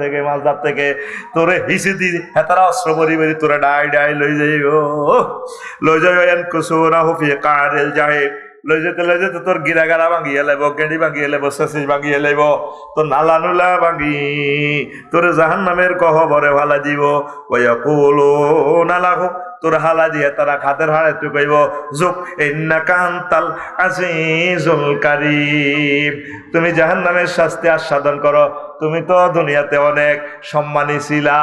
থেকে, মালদার থেকে তোরে হিসি দি, হেতারা অস্ত্র বরি বরি তোরে ডাই ডাই লই যাইব। লই যাই এন কুসুরা হুফি কারেল যাই লই যেতে লই যেতে তোর গিরা গারা ভাঙিয়ে লাইব, গেঁড়ি ভাঙিয়ে লাইব শেষিস তোর নালা নুলা ভাঙি। তোর জাহান নামের কহবরে ভালা দিব। ওয়া কুলো নালা তোর হালা দিয়ে তারা খাতের হাড়ে তুই কইব ইন্না কান্তাল আজিজুল কারিম। তুমি জাহান্নামের শাস্তি আস্বাদন করো। তুমি তো দুনিয়াতে অনেক সম্মানী ছিলা।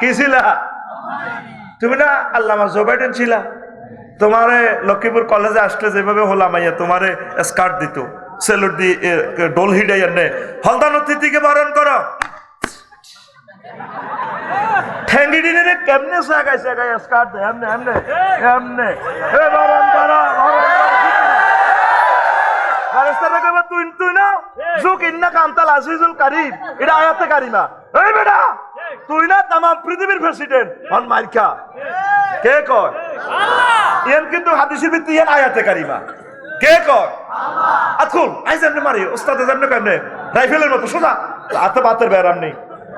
কি ছিলা? তুমি না আল্লামা জোবাইডেন ছিলা। তোমারে লক্ষ্মীপুর কলেজে আসলে যেভাবে হলাম আইয়া তোমারে স্কার্ট দিত, সেলুট দি ডোল হিডাই এনে হলদান অতিথিকে বরণ করো। ঠেঙ্গি দিনে কেমনে সাগাই সাগাই স্কার্ট দে এমনে এমনে এমনে কইবা, তুই না আয়াতে তুই না কে কিন্তু আয়াতে কে কেমনে রাইফেলের মতো, সোজা। হাতে বাতের ব্যারাম নেই।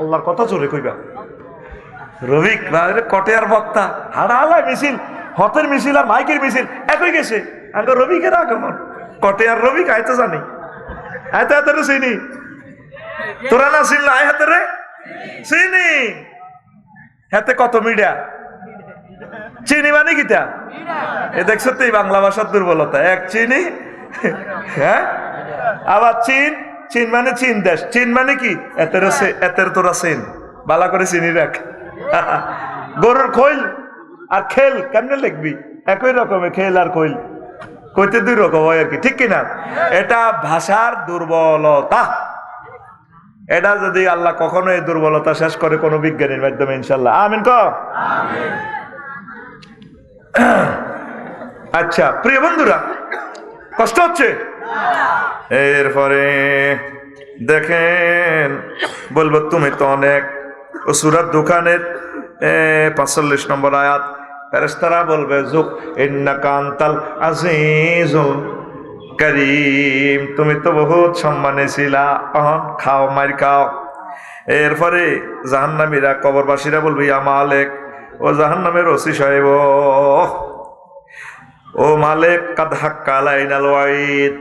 আল্লাহর কথা জোরে কইবা। রবিক কটেয়ার বক্তা হাড়ালা মিছিল, হতের মিছিল আর মাইকের মিছিল, একই গেছে। আগে রবিকের আগমন। কটেয়ার রবিক আয় জানি। আয় তো চিনি। তোরা না চিনল, আয় রে চিনি। হাতে কত মিডিয়া? চিনি মানে কিটা? এ দেখছ তো এই বাংলা ভাষার দুর্বলতা। এক চিনি হ্যাঁ? আবার চীন চীন মানে চীন দেশ। চীন মানে কি? এতের এতের তোরা চীন। বালা করে চিনি রাখ গরুর খৈল আর খেল কেমনে লিখবি? একই রকমের খেল আর খৈল। কইতে দুই রকম হয় আর কি ঠিক কিনা? এটা ভাষার দুর্বলতা। এটা যদি আল্লাহ কখনো এই দুর্বলতা শেষ করে কোনো বিজ্ঞানীর মাধ্যমে ইনশাল্লাহ। আমিন ক? আচ্ছা প্রিয় বন্ধুরা কষ্ট হচ্ছে? এরপরে দেখেন, বলব তুমি তো অনেক। ও সুরাত দোকানের পাঁচচল্লিশ নম্বর আয়াত ফেরেস্তারা বলবে, যুগ ইন্না কান্তাল আজিজুল করিম। তুমি তো বহুত সম্মানে ছিলা। অহন, খাও মার খাও। এরপরে জাহান্নামীরা, কবরবাসীরা বলবি, ইয়া মালেক, ও জাহান্নামের ওসি সাহেব ও মালেক, কাদ হাক্কা লাইনাল ওয়াইদ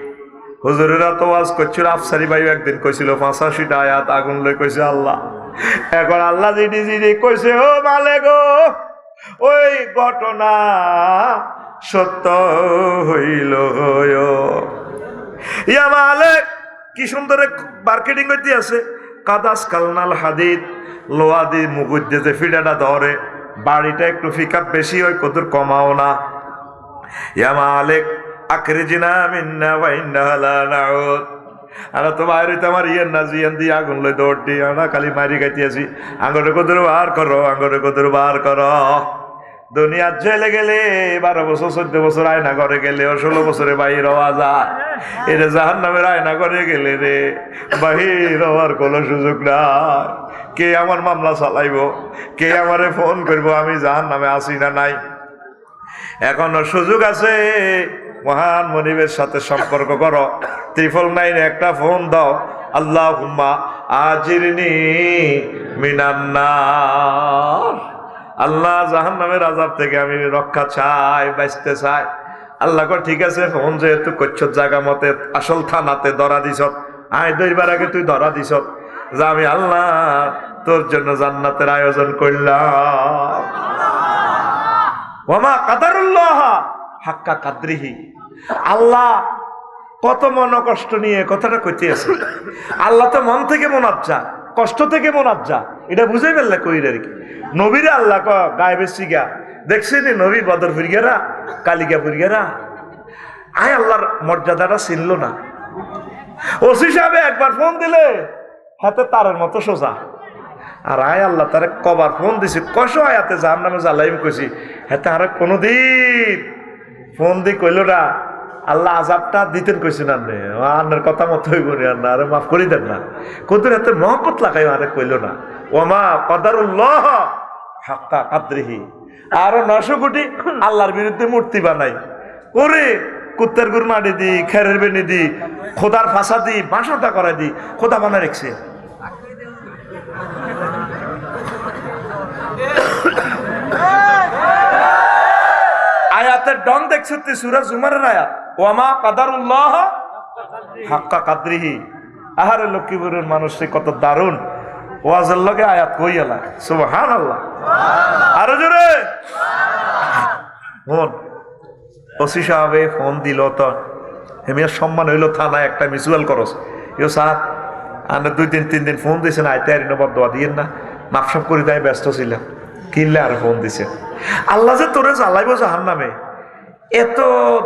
হুজুরেরা তো ওয়াজ করছিল, আফসারি ভাই একদিন কইছিল, পাঁচাশিটা আয়াত আগুন লই কইছে আল্লাহ। এখন আল্লাহ জিডি জিডি কইছে, ও মালেক, ও, ওই ঘটনা সত্য হইল ইয়া মালেক, কি সুন্দর মার্কেটিং করতে আছে। কাদাস কালনাল হাদিদ লোয়া দিয়ে যে ফিডাটা ধরে, বাড়িটা একটু ফিকা বেশি হয়, কদুর কমাও না। ইয়া মালিক, আখরিজিনা মিন্না ওয়া ইন্না লা নাউদ। আনা তো বাইরে আমার ইয়ের না, জিয়ান দিয়ে আগুন লই দৌড় দি আনা খালি মারি খাইতেছি আঙ্গরে কদুর বার করো আঙ্গরে কদুর বার করো। দুনিয়ার জেলে গেলে, বারো বছর, চোদ্দ বছর আয়না ঘরে গেলে ষোলো বছরে বাহির হওয়া যায়। এটা জাহান নামের আয়না ঘরে গেলে রে, বাহির হওয়ার কোনো সুযোগ নাই। কে আমার মামলা চালাইব? কে আমারে ফোন করব? আমি জাহান নামে আসি না নাই? এখনও সুযোগ আছে। মহান মনিবের সাথে সম্পর্ক করো। ত্রিফল নাইনে একটা ফোন দাও। আল্লাহ হুম্মা আজিরনি মিনান্নার আল্লাহ জাহান নামের আজাব থেকে আমি রক্ষা চাই, বাঁচতে চাই। আল্লাহ কর ঠিক আছে, ফোন যেহেতু করছ জায়গা মতে, আসল থানাতে ধরা দিছ। আয়, দইবার আগে তুই ধরা দিছ। যে আমি আল্লাহ তোর জন্য জান্নাতের আয়োজন করলাম। ওমা কাদারুল্লাহ হাক্কা কাদ্রিহি। আল্লাহ কত মন কষ্ট নিয়ে কথাটা কইতে আছে আল্লাহ তো মন থেকে মোনাজ্জা, কষ্ট থেকে মোনাজ্জা। এটা বুঝে ফেললে কইরে আর কি নবীরে আল্লাহ ক গায়ে বেশি গা দেখছি নি নবী বদর ফুরিয়ারা কালিকা ফুরিয়ারা আয় আল্লাহর মর্যাদাটা চিনল না। ওসি সাহেব একবার ফোন দিলে, হাতে তারের মতো সোজা। আর আয় আল্লাহ, তারে কবার ফোন দিছি কষ আয়াতে যার নামে জ্বালাইম কইছি হাতে আর কোনোদিন ফোন দি কইল না, আল্লাহ আজাবটা দিতেন কইছি না। নে আন্নার কথা মতো হইব নি আন্না আরে মাফ করি দেন না। কোনদিন হাতে মহব্বত লাগাই আরে কইল না। ওমা কদারুল্লাহ হাক্কা কাদ্রিহি। আরও নশো কোটি আল্লাহর বিরুদ্ধে মূর্তি বানাই। ওরে, কুত্তের গুড় মাটি দি, খেরের বেনি দি, খোদার ফাঁসা দি বাসনটা করাই দি, খোদা বানা রেখছে। আয়াতের ডন দেখছ তুই সুরাজ উমারের আয়াত? ওয়ামা কাদারুল্লাহ হাক্কা কাদ্রিহি। আহারে লক্ষ্মীপুরের মানুষ সে কত দারুণ। ওয়াজের লগে আয়াত কই এলা সুবহান আল্লাহ আরও জোরে। ফোন ওসি সাহেবে ফোন দিল তো হেমিয়ার সম্মান হইল থানায় একটা মিউচুয়াল করস ইও স্যার আনে দুই দিন, তিন দিন ফোন দিয়েছেন আইতে আর ইনো বদয়া দিয়েন না। মাপসাপ করি তাই ব্যস্ত ছিলাম। কিনলে আর ফোন দিছে। আল্লাহ যে তোরে জ্বালাইব জাহান নামে এত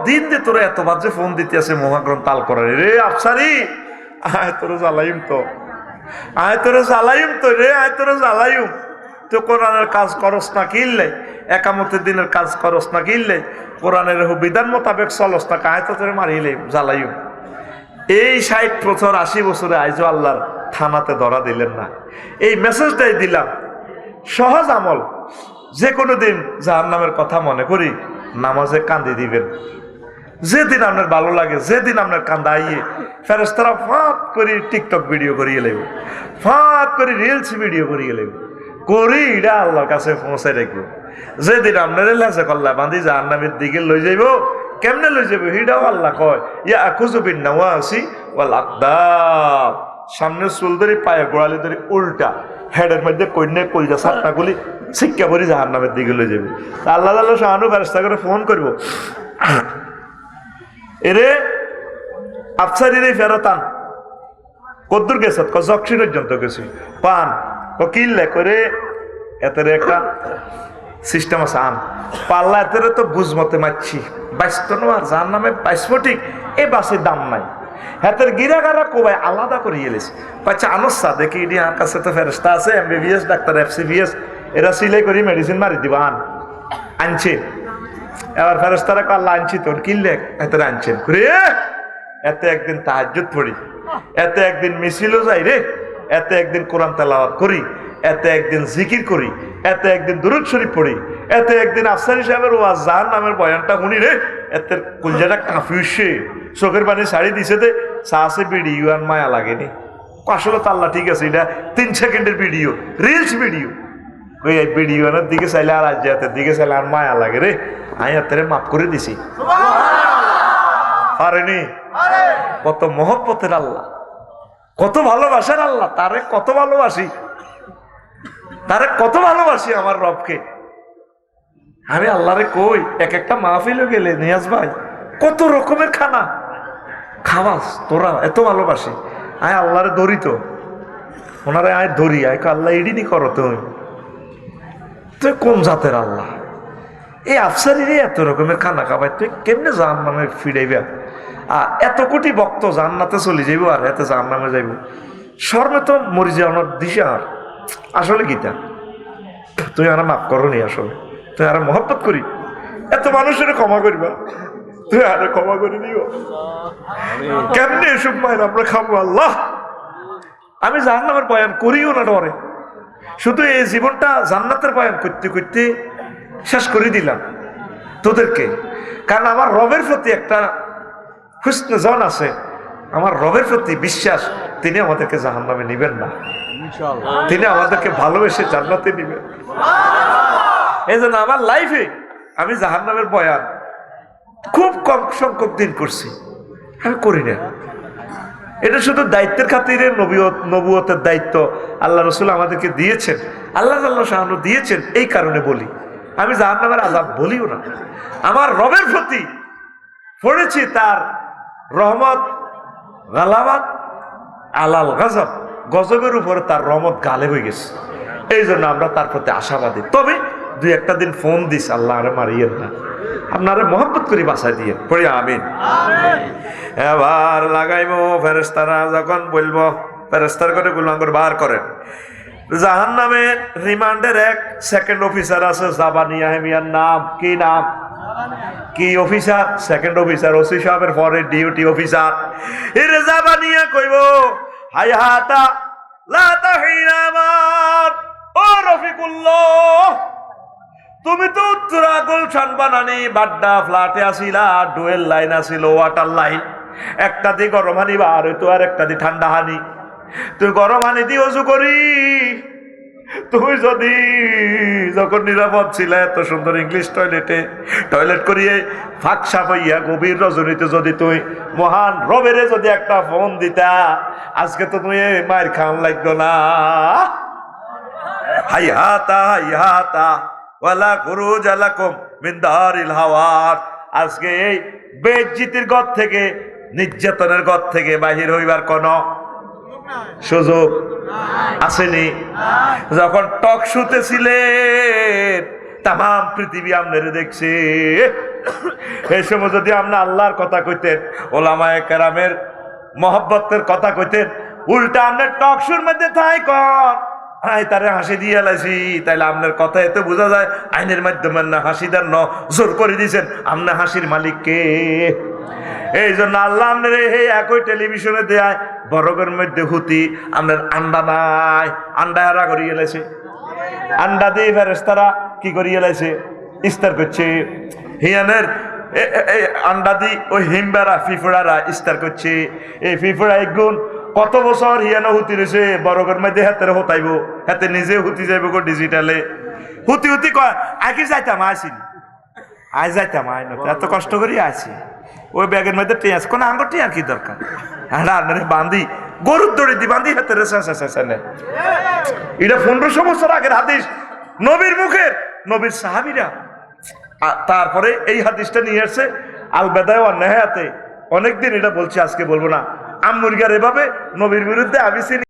দিন যে তোরে এত বাজে ফোন দিতে আছে মহাগ্রন্থ তাল করার। রে আফসারি, আয় তোরে জ্বালাইম তো। আয় তোরে জ্বালাইম তো রে, আয় তোরে জ্বালাইম। তো কোরআনের কাজ করস না কিনলে, একামতের দিনের কাজ করস না কিনলে, কোরআনের বিধান মোতাবেক চলস না কায় তো তোরে মারিলে, জ্বালাইম। এই ষাট বছর, আশি বছরে আইজো আল্লাহর থানাতে ধরা দিলেন না। এই মেসেজটাই দিলাম। সহজ আমল। যে কোনো দিন যার নামের কথা মনে করি। নামাজে কান্দি দিবেন। যেদিন আপনার ভালো লাগে, যেদিন আপনার কান্দা আইয়ে ফেরেস্তারা ফাঁক করে টিকটক ভিডিও করিয়ে লেব ফাঁক করে রিলস ভিডিও করিয়ে লেব করি এটা আল্লাহর কাছে পৌঁছে রাখব। যেদিন আপনার লেসে কল্লা বান্ধি যার নামের দিকে লই যাইব, কেমনে লই যাব হিডাও আল্লাহ কয়, ইয়া আকুজুবিন নাওয়া আসি ওয়াল আকদাব। সামনে চুল ধরি, পায়ে গোড়ালি ধরি, উল্টা। হেডের মধ্যে কন্যা কলজা সাতটা গুলি শিক্ষা করি জাহার নামের দিকে লই যাবে। আল্লাহ আল্লাহ শাহানু ফেরস্তা করে ফোন করব। এরে আফসারি রে ফেরতান, কদ্দুর গেছে? জকসি পর্যন্ত গেছি। পান ক কিনলে করে এতের একটা সিস্টেম আছে, আন। পাল্লা এতের তো বুঝ মতে মারছি বাইশত আর যার নামে বাইশ ঠিক এই বাসের দাম নাই। হাতের গিরাগারা কোবাই আলাদা করে এলেছে পাচ্ছা আনসা দেখি ইডি আর কাছে তো ফেরস্তা আছে, এমবিবিএস, ডাক্তার এফসিবিএস, এরা সিলাই করি মেডিসিন মারি দিবা, আন। আনছে। এবার ফেরস্তারা কাল্লা আনছি তোর কিনলে এত আনছেন। রে এতে একদিন তাহাজ্জুদ পড়ি, এতে একদিন মিছিলও যাই রে, এতে একদিন কোরআন তেলাওয়াত করি, এতে একদিন জিকির করি, এতে একদিন দুরুদ শরীফ পড়ি, এতে একদিন আফসারি সাহেবের ওয়াজ জাহান নামের বয়ানটা শুনি রে এতে কুলজাটা কাঁপি উঠছে চোখের পানি শাড়ি দিছে দে সাহসে বিড়ি আর মায়া লাগেনি। আসলে তো আল্লাহ ঠিক আছে এটা তিন সেকেন্ডের ভিডিও রিলস ভিডিও ওই এই ভিডিওর দিকে চাইলে আর আজ হাতের দিকে চাইলে আর মায়া লাগে রে। আমি হাতের মাফ করে দিছি। পারেনি? কত মহব্বতের আল্লাহ। কত ভালোবাসার আল্লাহ তারে কত ভালোবাসি। তারে কত ভালোবাসি আমার রবকে। আমি আল্লাহরে কই এক একটা মাহফিলে গেলে নিয়াজ ভাই, কত রকমের খানা। খাওয়াস, তোরা এত ভালোবাসি। আয় আল্লাহরে ধরি তো। ওনারে আয় ধরি, আয় আল্লাহ ইডিনি করো তুমি। তুই কোন জাতের আল্লাহ? এই আফসারিরে এত রকমের খানা খাবাই, তুই কেমনে জাহান নামে ফিরাইবা? আর এত কোটি ভক্ত জান্নাতে চলে যাইব আর এতে জাহান নামে যাইব। শর্মে তো মরি যাওয়ার দিশা আর আসলে গীতা তুই আর মাফ করনি আসলে। তুই আর মহব্বত করি। এত মানুষের ক্ষমা করিবা। তুই আর ক্ষমা করে দিও। কেমনে এসব মায়ের আমরা খাব আল্লাহ? আমি জাহান্নামের বয়ান করিও না ডরে। শুধু এই জীবনটা জান্নাতের বয়ান করতে করতে শেষ করে দিলাম। তোদেরকে। কারণ আমার রবের প্রতি একটা হুসন জন আছে। আমার রবের প্রতি বিশ্বাস তিনি আমাদেরকে জাহান্নামে নিবেন না। তিনি আমাদেরকে ভালোবেসে জান্নাতে নিবেন। এই জন্য আমার লাইফে আমি জাহান্নামের বয়ান খুব কম সংখ্যক দিন করছি। আমি করি না। এটা শুধু দায়িত্বের খাতিরে নবীয়ত, নবুয়তের দায়িত্ব। আল্লাহ রসুল আমাদেরকে দিয়েছেন। আল্লাহ আল্লাহ শাহানু দিয়েছেন এই কারণে বলি। আমি জাহান নামের আজাব বলিও না। আমার রবের প্রতি পড়েছি তার রহমত গালাবাদ আলাল গজব। গজবের উপরে তার রহমত গালে হয়ে গেছে। এই জন্য আমরা তার প্রতি আশাবাদী। তবে দুই একটা দিন ফোন দিস আল্লাহ আরে মারিয়েন না। আপনারে মহব্বত করি বাসায় দিয়ে। পড়ি আমিন। এবার লাগাইব ফেরেস্তারা যখন বলব ফেরেস্তার করে গুলাঙ্গর বার করেন। জাহান নামে রিমান্ডের এক সেকেন্ড অফিসার আছে জাবানিয়া হেমিয়ার নাম কি নাম? কি অফিসার সেকেন্ড অফিসার ওসি সাহেবের পরে ডিউটি অফিসার এর জাবানিয়া কইব হাই হাতা লা তাহিনামান ও রফিকুল্লাহ। তুমি তো উত্তরা গুলশান বানানি, বাড্ডা, ফ্ল্যাটে আসিলা, ডুয়েল লাইন আসিল, ওয়াটার লাইন। একটা দি গরম হানি বা আর তো আর একটা দি ঠান্ডা হানি। তুই গরম হানি দি অজু করি। তুমি যদি যখন নিরাপদ ছিল, এত সুন্দর ইংলিশ টয়লেটে, টয়লেট করিয়ে ফাঁক সাপ হইয়া গভীর রজনীতে যদি তুই মহান রবেরে যদি একটা ফোন দিতা, আজকে তো তুমি মায়ের খান লাগতো না। হাইহাতা হাইহাতা ওয়ালা খুরুজ আলাকুম আজকে এই বেজ্জিতির ঘর থেকে, নির্যাতনের ঘর থেকে বাহির হইবার কোন সুযোগ আসেনি। যখন টক শুতেছিলেন তাম পৃথিবী আপনারে দেখছে। এই সময় যদি আপনি আল্লাহর কথা কইতেন, ওলামায়ে কেরামের মহব্বতের কথা কইতেন, উল্টা আপনার টক শুর মধ্যে থাই কর আই তারে হাসি দিয়ে লাইছি। তাইলে আপনার কথা এতে বোঝা যায়, আইনের মাধ্যমে না হাসি দেন ন করে দিয়েছেন আপনার হাসির মালিক কে? এই জন্য আল্লাহ আপনার এই একই টেলিভিশনে দেয় বরগের মধ্যে হুতি আপনার আন্ডা নাই, আন্ডা হারা করিয়ে লাইছে। আন্ডা দিয়ে ফেরেস্তারা কি করিয়ে লাইছে? ইস্তার করছে। হিয়ানের আন্ডা দি ওই হিমবারা ফিফড়ারা ইস্তার করছে। এই ফিফড়া একগুণ কত বছর হিয়ানো হুতি রয়েছে বরগের মধ্যে হাতে হতাইব, হাতে নিজে হুতি যাইব গো ডিজিটালে। হুতি হুতি কয়, আগে যাইতাম, আসিনি। আজ যাইতাম, আয় না, এত কষ্ট করি আছি ওই ব্যাগের মধ্যে টিয়াস কোন আঙ্গুর টিয়ার কি দরকার? আপনারে বান্ধি গরুর দড়ি দি বান্ধি হাতে রেসা এটা পনেরোশো বছর আগের হাদিস। নবীর মুখের, নবীর সাহাবিরা। তারপরে এই হাদিসটা নিয়ে আসছে আল বেদায় অন্যায় হাতে অনেকদিন এটা বলছি, আজকে বলব না। আম্মুরগার এভাবে নবীর বিরুদ্ধে আমি